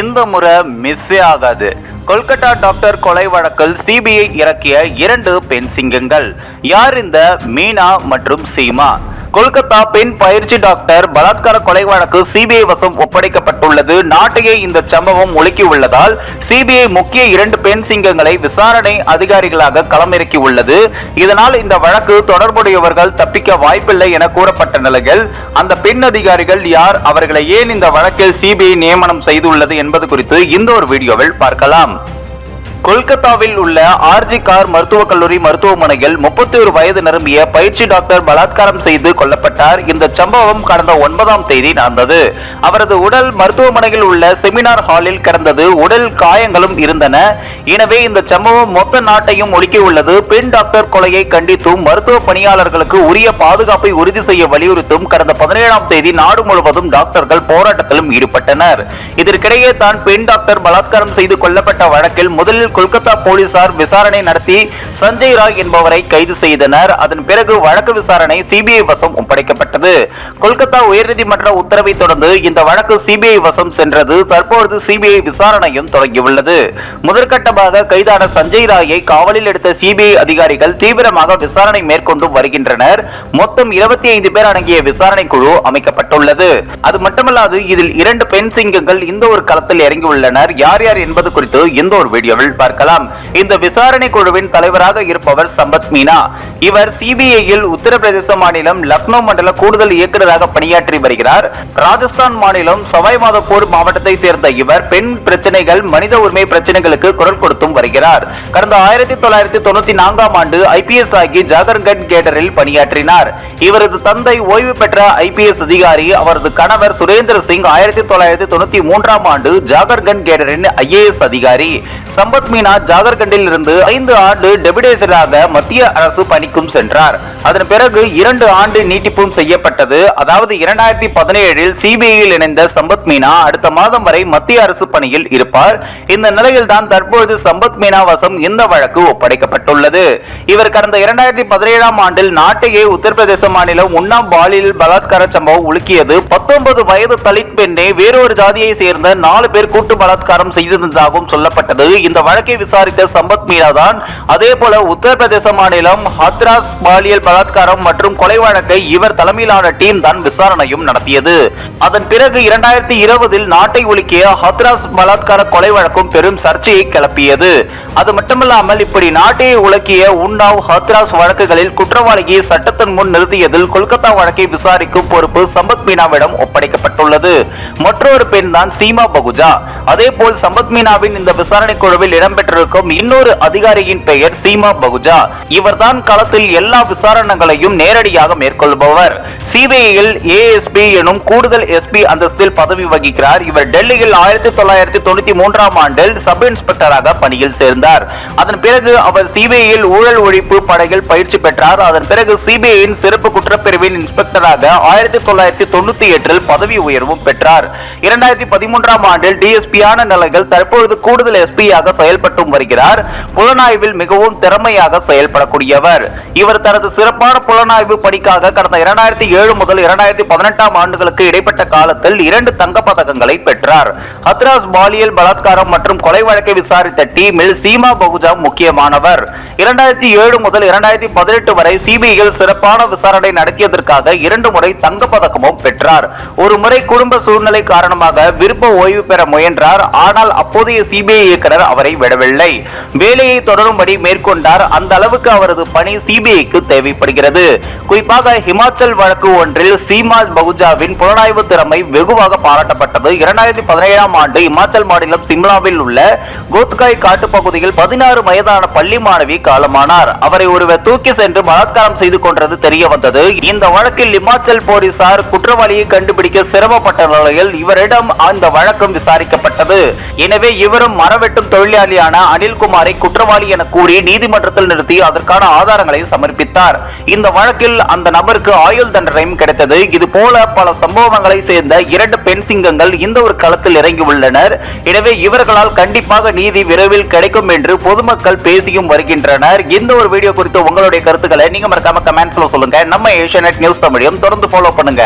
இந்த முறை மிஸ்ஸே ஆகாது. கொல்கட்டா டாக்டர் கொலை வழக்கில் சிபிஐ இறக்கிய இரண்டு பெண் சிங்கங்கள். யார் இந்த மீனா மற்றும் சீமா? கொல்கத்தா பெண் பயிற்சி டாக்டர் பலாத்கார கொலை வழக்கு சிபிஐ வசம் ஒப்படைக்கப்பட்டுள்ளது. நாட்டையே இந்த சம்பவம் உள்ளதால் சிபிஐ முக்கிய இரண்டு பெண் சிங்கங்களை விசாரணை அதிகாரிகளாக களமிறக்கியுள்ளது. இதனால் இந்த வழக்கு தொடர்புடையவர்கள் தப்பிக்க வாய்ப்பில்லை என கூறப்பட்ட நிலையில் அந்த பெண் அதிகாரிகள் யார் அவர்களை ஏன் இந்த வழக்கில் சிபிஐ நியமனம் செய்துள்ளது என்பது குறித்து இந்த ஒரு வீடியோவில் பார்க்கலாம். கொல்கத்தாவில் உள்ள ஆர்ஜி கார் மருத்துவக் கல்லூரி மருத்துவமனையில் முப்பத்தி ஒரு வயது நிரம்பிய பயிற்சி டாக்டர் பலாத்காரம் செய்து கொல்லப்பட்டார். இந்த சம்பவம் கடந்த ஒன்பதாம் தேதி நடந்தது. அவரது உடல் மருத்துவமனையில் உள்ள செமினார் ஹாலில் கிடந்தது. உடல் காயங்களும் இருந்தன. எனவே இந்த சம்பவம் மொத்த நாட்டையும் ஒடுக்கியுள்ளது பெண் டாக்டர் கொலையை கண்டித்தும் மருத்துவ பணியாளர்களுக்கு உரிய பாதுகாப்பை உறுதி செய்ய வலியுறுத்தும் கடந்த பதினேழாம் தேதி நாடு முழுவதும் டாக்டர்கள் போராட்டத்திலும் ஈடுபட்டனர். இதற்கிடையே தான் பெண் டாக்டர் பலாத்காரம் செய்து கொல்லப்பட்ட வழக்கில் முதலில் கொல்கத்தா போலீசார் விசாரணை நடத்தி சஞ்சய் ராய் என்பவரை கைது செய்தனர். அதன் பிறகு வழக்கு விசாரணை சிபிஐ வசம் ஒப்படைக்கப்பட்டது. கொல்கத்தா உயர்நீதிமன்ற உத்தரவை தொடர்ந்து இந்த வழக்கு சிபிஐ வசம் சென்றது. தற்பொழுது சிபிஐ விசாரணையும் தொடங்கியுள்ளது. முதற்கட்டமாக கைதான சஞ்சய் ராயை காவலில் எடுத்த சிபிஐ அதிகாரிகள் தீவிரமாக விசாரணை மேற்கொண்டு வருகின்றனர். மொத்தம் இருபத்தி ஐந்து பேர் அடங்கிய விசாரணை குழு அமைக்கப்பட்டுள்ளது. அது மட்டுமல்லாது இதில் இரண்டு பெண் சிங்கங்கள் இந்த ஒரு களத்தில் இறங்கியுள்ளனர். யார் யார் என்பது குறித்து இந்த ஒரு வீடியோவில் பார்க்கலாம். இந்த விசாரணை குழுவின் தலைவராக இருப்பவர் சம்பத் மீனா. இவர் சிபிஐயில் உத்தரப்பிரதேச மாநிலம் லக்னோ மண்டல கூடுதல் இயக்குநராக பணியாற்றி வருகிறார். ராஜஸ்தான் மாநிலம் சவாய் மாதப்பூர் மாவட்டத்தை சேர்ந்த இவர் பெண் பிரச்சனைகள் மனித உரிமை பிரச்சனைகளுக்கு குரல் கொடுத்தும் வருகிறார். கடந்த ஆயிரத்தி தொள்ளாயிரத்தி தொண்ணூத்தி நான்காம் ஆண்டு ஐபிஎஸ் ஆகி ஜாகர்கட் கேடரில் பணியாற்றினார். இவரது தந்தை ஓய்வு பெற்ற ஐபிஎஸ் அதிகாரி அவரது கணவர் சுரேந்திர சிங் ஆயிரத்தி தொள்ளாயிரத்தி தொண்ணூத்தி மூன்றாம் ஆண்டு ஜாகர்கன் கேடரின் ஐஏஎஸ் அதிகாரி. சம்பத் மீனா ஜாகர்கண்டில் இருந்து ஐந்து ஆண்டு டெபுடேசராக மத்திய அரசு பணிக்கும் சென்றார். அதன் பிறகு இரண்டு ஆண்டு நீட்டிப்பும் செய்யப்பட்டது. அதாவது இரண்டாயிரத்தி பதினேழில் சிபிஐயில் இணைந்த சம்பத் மீனா அடுத்த மாதம் வரை மத்திய அரசு பணியில் இருப்பார். இந்த நிலையில் தான் தற்பொழுது சம்பத் மீனா வசம் இந்த வழக்கு ஒப்படைக்கப்பட்டுள்ளது. இவர் கடந்த இரண்டாயிரத்தி பதினேழாம் ஆண்டில் நாட்டையே உத்தரப்பிரதேச மாநிலம் உன்னாம் பாலியல் பலாத்கார சம்பவம் உலுக்கியது. பத்தொன்பது வயது தலித் பெண்ணை வேறொரு ஜாதியை சேர்ந்த நாலு பேர் கூட்டு பலாத்காரம் செய்திருந்ததாகவும் சொல்லப்பட்டது. இந்த வழக்கு வழக்கை விசாரித்த சம்பத் மீனா தான். அதே போல உத்தரப்பிரதேச மாநிலம் ஹத்ராஸ் பாலியல் பலாத்காரம் மற்றும் கொலை வழக்கை இவர் தலைமையிலான டீம் தான் விசாரணையும் நடத்தியது. அதன் பிறகு இரண்டாயிரத்தி இருபதில் நாட்டை ஒழுக்கிய ஹத்ராஸ் பலாத்கார கொலை வழக்கும் பெரும் சர்ச்சையை கிளப்பியது. அது மட்டுமல்லாமல் இப்படி நாட்டை உலக்கிய உன்னாவ் ஹத்ராஸ் வழக்குகளில் குற்றவாளியை சட்டத்தின் முன் நிறுத்தியதில் கொல்கத்தா வழக்கை விசாரிக்கும் பொறுப்பு சம்பத் மீனாவிடம் ஒப்படைக்கப்பட்டுள்ளது. மற்றொரு பெண் தான் சீமா பகுஜா. அதே போல் சம்பத் மீனாவின் இந்த விசாரணை குழுவில் இடம் இடம்பெற்றிருக்கும் இன்னொரு அதிகாரியின் பெயர் சீமா பகுஜா. இவர்தான் களத்தில் எல்லா விசாரணைகளையும் நேரடியாக மேற்கொள்பவர். சிபிஐயில் ஏஎஸ்பி எனும் கூடுதல் எஸ்பி அந்தஸ்தில் பதவி வகிக்கிறார். இவர் டெல்லியில் ஆயிரத்தி தொள்ளாயிரத்தி தொண்ணூத்தி மூன்றாம் ஆண்டில் சப் இன்ஸ்பெக்டராக பணியில் சேர்ந்தார். அதன் பிறகு அவர் சிபிஐயில் ஊழல் ஒழிப்பு படையில் பயிற்சி பெற்றார். அதன் பிறகு சிபிஐயின் சிறப்பு குற்றப்பிரிவின் இன்ஸ்பெக்டராக ஆயிரத்தி தொள்ளாயிரத்தி தொண்ணூத்தி எட்டில் பதவி உயர்வும் பெற்றார். இரண்டாயிரத்தி பதிமூன்றாம் ஆண்டில் டிஎஸ்பியான நிலையில் தற்பொழுது கூடுதல் எஸ்பியாக செயல்பட்டும் வருகிறார். புலனாய்வில் மிகவும் திறமையாக செயல்படக்கூடியவர். இவர் தனது சிறப்பான புலனாய்வு பணிக்காக கடந்த இரண்டாயிரத்தி ஏழு முதல் இரண்டாயிரத்தி பதினெட்டாம் ஆண்டுகளுக்கு இடைப்பட்ட காலத்தில் இரண்டு தங்க பதக்கங்களை பெற்றார். ஹத்ராஸ் பாலியல் பலாத்காரம் மற்றும் கொலை வழக்கை விசாரித்த டீமில் சீமா பகுஜா முக்கியமானவர். இரண்டாயிரத்தி ஏழு முதல் இரண்டாயிரத்தி பதினெட்டு வரை சிபிஐயில் சிறப்பான விசாரணை நடத்தியதற்காக இரண்டு முறை தங்க பதக்கமும் பெற்றார். ஒரு முறை குடும்ப சூழ்நிலை காரணமாக விருப்ப ஓய்வு பெற முயன்றார். ஆனால் அப்போதைய சிபிஐ இயக்குனர் அவரை விடவில்லை. வேலையை தொடரும்படி மேற்கொண்டார். அந்த அளவுக்கு அவரது பணி சிபிஐக்கு தேவைப்படுகிறது. குறிப்பாக ஹிமாச்சல் வழக்கு ஒன்றில் சீமா பகுஜாவின் புலனாய்வு திறமை வெகுவாக பாராட்டப்பட்டது. இரண்டாயிரத்தி பதினேழாம் ஆண்டு இமாச்சல் மாநிலம் சிம்லாவில் உள்ள கோத்காய் காட்டுப்பகுதியில் பதினாறு வயதான பள்ளி மாணவி காலமானார். அவரை ஒருவர் தூக்கி சென்று பலாத்காரம் செய்து கொண்டது தெரிய வந்தது. இந்த வழக்கில் இமாச்சல் போலீசார் குற்றவாளியை கண்டுபிடிக்க சிரமப்பட்ட நிலையில் இவரிடம் அந்த வழக்கம் விசாரிக்கப்பட்டது. எனவே இவரும் மரவெட்டும் தொழிலாளி முதலாளியான அனில்குமாரை குற்றவாளி என கூறி நீதிமன்றத்தில் நிறுத்தி அதற்கான ஆதாரங்களை சமர்ப்பித்தார். இந்த வழக்கில் அந்த நபருக்கு ஆயுள் தண்டனையும் கிடைத்தது. இது போல பல சம்பவங்களை சேர்ந்த இரண்டு பெண் சிங்கங்கள் இந்த ஒரு களத்தில் இறங்கியுள்ளனர் எனவே இவர்களால் கண்டிப்பாக நீதி விரைவில் கிடைக்கும் என்று பொதுமக்கள் பேசியும் வருகின்றனர். இந்த ஒரு வீடியோ குறித்து உங்களுடைய கருத்துக்களை நீங்க மறக்காம கமெண்ட்ஸ்ல சொல்லுங்க. நம்ம ஏஷியா நியூஸ் தமிழையும் தொடர்ந்து ஃபாலோ பண்ணுங்க.